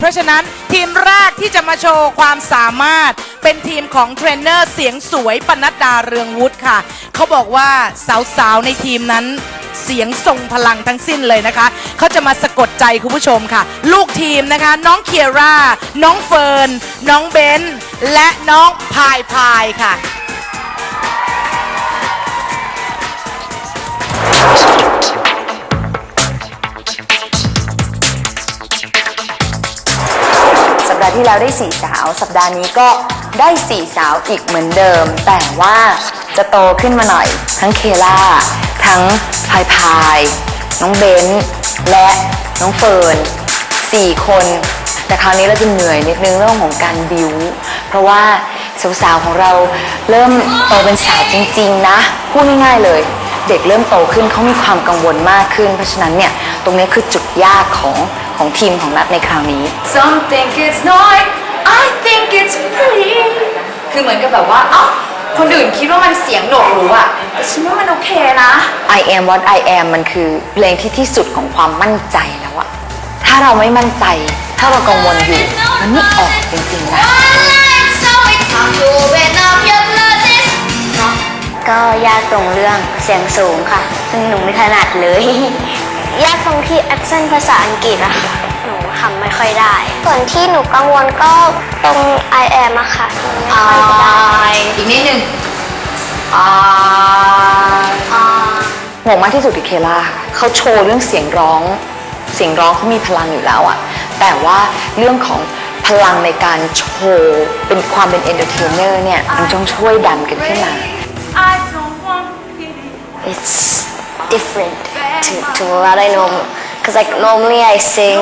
เพราะฉะนั้นทีมแรกที่จะมาโชว์ความสามารถเป็นทีมของเทรนเนอร์เสียงสวยปนัดดาเรืองวุฒิค่ะ เขาบอกว่าสาวๆ ในทีมนั้นเสียงทรงพลังทั้งสิ้นเลยนะคะ เขาจะมาสะกดใจคุณผู้ชมค่ะ ลูกทีมนะคะ น้องเคียร่า น้องเฟิร์น น้องเบนและน้องพายพายค่ะ ห์ที่แล้วได้สี่สาว สัปดาห์นี้ก็ได้สี่สาวอีกเหมือนเดิม แต่ว่าจะโตขึ้นมาหน่อย ทั้งเคล่า ทั้งพายพาย น้องเบนซ์และน้องเฟิร์นสี่คน แต่คราวนี้เราจะเหนื่อยนิดนึงเรื่องของการบิว เพราะว่าสาวๆของเราเริ่มโตเป็นสาวจริงๆนะ พูดง่ายๆเลยเด็กเริ่มโตขึ้นเขามีความกังวลมากขึ้น เพราะฉะนั้นเนี่ย ตรงนี้คือจุดยากของ ของทีมของนัดในคราวนี้ Some think it's noise I think it's pretty คือเหมือนกับแบบว่าเอ้าคนอื่นคิดว่ามันเสียงโหนวกหูอะแต่ฉันว่ามันโอเคนะ I am what I am มันคือเพลงที่ที่สุดของความมั่นใจแล้วอะถ้าเราไม่มั่นใจ ถ้าเรากังวลอยู่ มันไม่ออกจริงๆนะ ก็ยากตรงเรื่องเสียงสูงค่ะ ซึ่งหนูไม่ถนัดเลย ยากตรงที่ accent ภาษาอังกฤษอะค่ะ หนูทำไม่ค่อยได้ ส่วนที่หนูกังวลก็ตรง I am อะค่ะหนูไม่ค่อยจะได้อีกนิดนึงห่วงมากที่สุดคือเคล่าค่ะเขาโชว์เรื่องเสียงร้อง เสียงร้องเขามีพลังอยู่แล้วอะแต่ว่าเรื่องของพลังในการโชว์เป็นความเป็นเอนเตอร์เทนเนอร์เนี่ยมันต้องช่วยดันกันขึ้นมา It's different to, to what I know because like normally I sing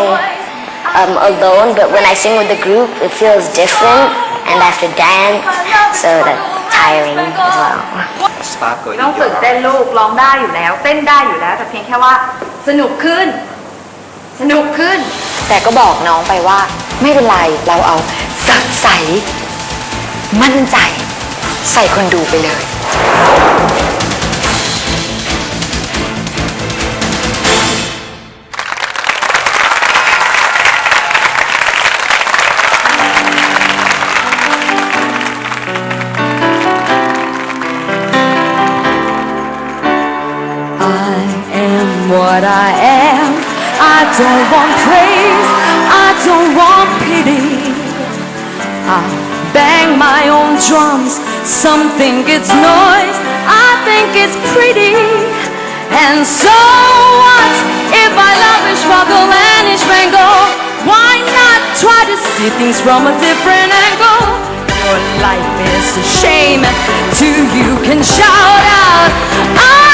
um, alone but when I sing with the group it feels different and I have to dance so that's tiring as well ไม่ต้องฝึกเต้นลูกร้องได้อยู่แล้ว เต้นได้อยู่แล้ว แต่เพียงแค่ว่าสนุกขึ้น สนุกขึ้น แต่ก็บอกน้องไปว่า ไม่เป็นไรเราเอาสดใสมั่นใจ ใส่คนดูไปเลย what I am. I don't want praise. I don't want pity. I bang my own drums. Some think it's noise. I think it's pretty. And so what if I love and struggle and it's wrangle? Why not try to see things from a different angle? Your life is a shame. To you can shout out, I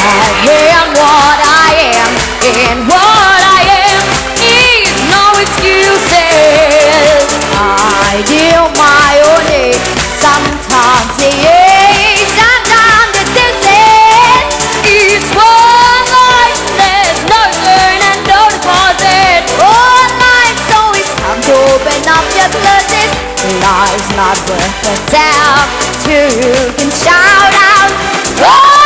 am what I am, and what I am is no excuses. I deal my own sometimes isn't. It's one life, there's no and no deposit. One life's always time to open up your. Life's not worth the time till you can shout out. I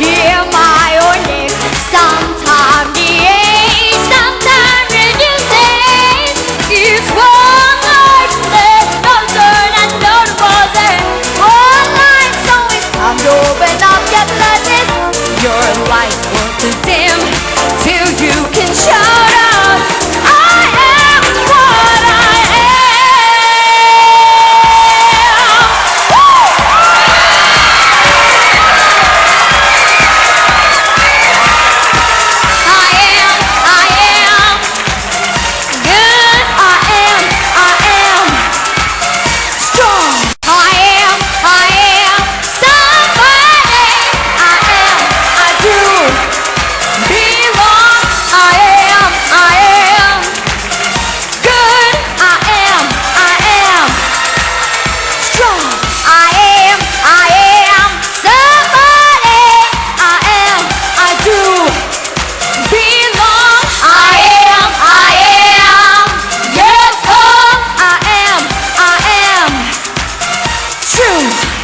Yeah.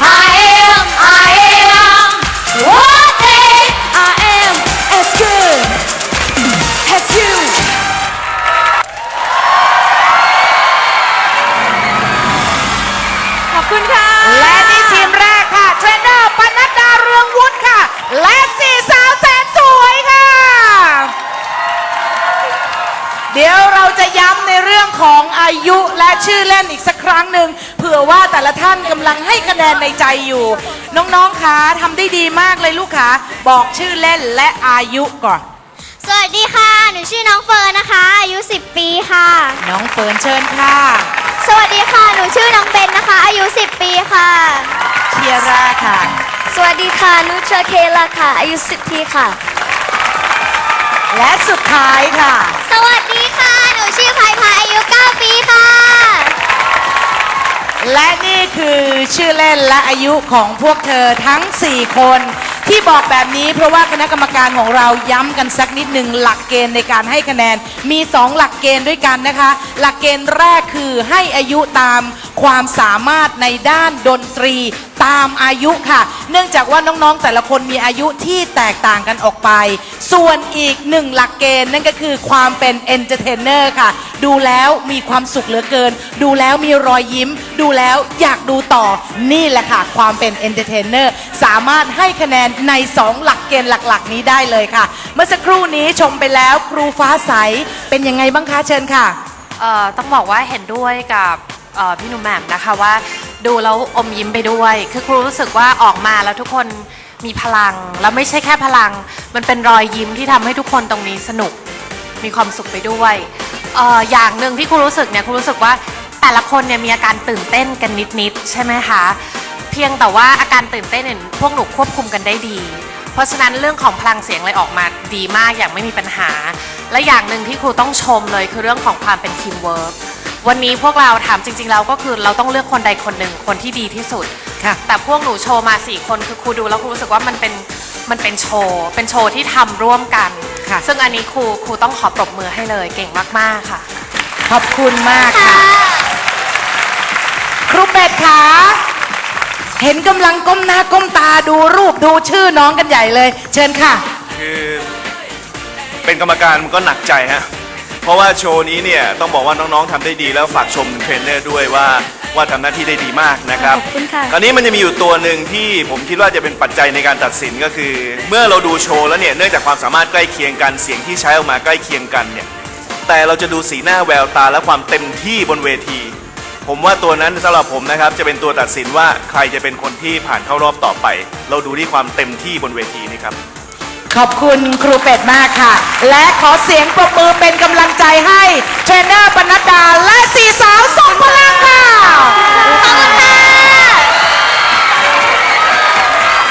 I องอายุและชื่อเล่นอีกสักครั้งหนึ่งเผื่อว่าแต่ละท่านกำลังให้คะแนนในใจอยู่ น้องๆคะทำได้ดีมากเลยลูกคะบอกชื่อเล่นและอายุก่อน สวัสดีค่ะ หนูชื่อน้องเฟิร์นนะคะ อายุ 10 ปีค่ะ น้องเฟิร์นเชิญค่ะ สวัสดีค่ะ หนูชื่อน้องเบนนะคะ อายุ 10 ปีค่ะ เคียร่าค่ะ สวัสดีค่ะหนูเชอร์เคลาค่ะ อายุ 10 ปีค่ะ และสุดท้ายค่ะ สวัสดีค่ะ หนูชื่อพายพายอายุ 9 ปีค่ะ และนี่ คือชื่อเล่นและอายุของพวกเธอทั้ง 4 คน ที่บอกแบบนี้เพราะว่าคณะกรรมการของเราย้ำกันสักนิดหนึ่งหลักเกณฑ์ในการให้คะแนนมี 2 หลักเกณฑ์ด้วยกันนะคะ หลักเกณฑ์แรกคือให้อายุตามความสามารถในด้านดนตรีตามอายุค่ะ เนื่องจากว่าน้องๆแต่ละคนมีอายุที่แตกต่างกันออกไป ส่วนอีกหนึ่งหลักเกณฑ์นั่นก็คือความเป็นเอนเตอร์เทนเนอร์ค่ะ ดูแล้วมีความสุขเหลือเกิน ดูแล้วมีรอยยิ้ม ดูแล้วอยากดูต่อนี่แหละค่ะ ความเป็นเอนเตอร์เทนเนอร์สามารถให้คะแนนใน 2 หลักเกณฑ์หลักๆ นี้ได้เลยค่ะ เมื่อสักครู่นี้ชมไปแล้วครูฟ้าใสเป็นยังไงบ้างคะเชิญค่ะ เอ่อต้องบอกว่าเห็นด้วยกับ เอ่อพี่หนุ่มแหม่มนะคะว่าดูแล้วอมยิ้มไปด้วย คือครูรู้สึกว่าออกมาแล้วทุกคนมีพลัง แล้วไม่ใช่แค่พลัง มันเป็นรอยยิ้มที่ทำให้ทุกคนตรงนี้สนุก มีความสุขไปด้วยเอ่ออย่างหนึ่งที่ครูรู้สึกเนี่ยครูรู้สึกว่าแต่ละคนเนี่ยมีอาการตื่นเต้นกันนิดๆใช่ไหมคะเพียงแต่ว่าอาการตื่นเต้นเนี่ยพวกหนูควบคุมกันได้ดี เพราะฉะนั้นเรื่องของพลังเสียงเลยออกมาดีมากอย่างไม่มีปัญหา และอย่างหนึ่งที่ครูต้องชมเลยคือเรื่องของความเป็นทีมเวิร์ก วันนี้พวกเราถามจริง ๆ แล้วก็คือเราต้องเลือกคนใดคนหนึ่งคนที่ดีที่สุด ค่ะ แต่พวกหนูโชว์มาสี่คนคือครูดูแล้วครูรู้สึกว่ามันเป็นมันเป็นโชว์ เป็นโชว์ที่ทำร่วมกัน ค่ะ ซึ่งอันนี้ครูครูต้องขอปรบมือให้เลยเก่งมากๆค่ะ ขอบคุณมากค่ะ ครูเป็ดขาเห็นกำลังก้มหน้าก้มตาดูรูปดูชื่อน้องกันใหญ่เลย เชิญค่ะ คือเป็นกรรมการมันก็หนักใจฮะ เพราะว่าโชว์นี้เนี่ยต้องบอกว่าน้องๆทำได้ดีแล้วฝากชมเทรนเนอร์ด้วยว่าว่าทำหน้าที่ได้ดีมากนะครับ ขอบคุณค่ะ คราวนี้มันจะมีอยู่ตัวหนึ่งที่ผมคิดว่าจะเป็นปัจจัยในการตัดสินก็คือ เมื่อเราดูโชว์แล้วเนี่ยเนื่องจากความสามารถใกล้เคียงกันเสียงที่ใช้ออกมาใกล้เคียงกันเนี่ยแต่เราจะดูสีหน้าแววตาและความเต็มที่บนเวที ผมว่าตัวนั้นสำหรับผมนะครับจะเป็นตัวตัดสินว่าใครจะเป็นคนที่ผ่านเข้ารอบต่อไป เราดูที่ความเต็มที่บนเวทีนี่ครับ ขอบคุณครูเป็ดมากค่ะ และขอเสียงปรบมือเป็นกำลังใจให้ เทรนเนอร์ปนัดดาและสี่สาวส่งพลังค่ะขอบคุณค่ะ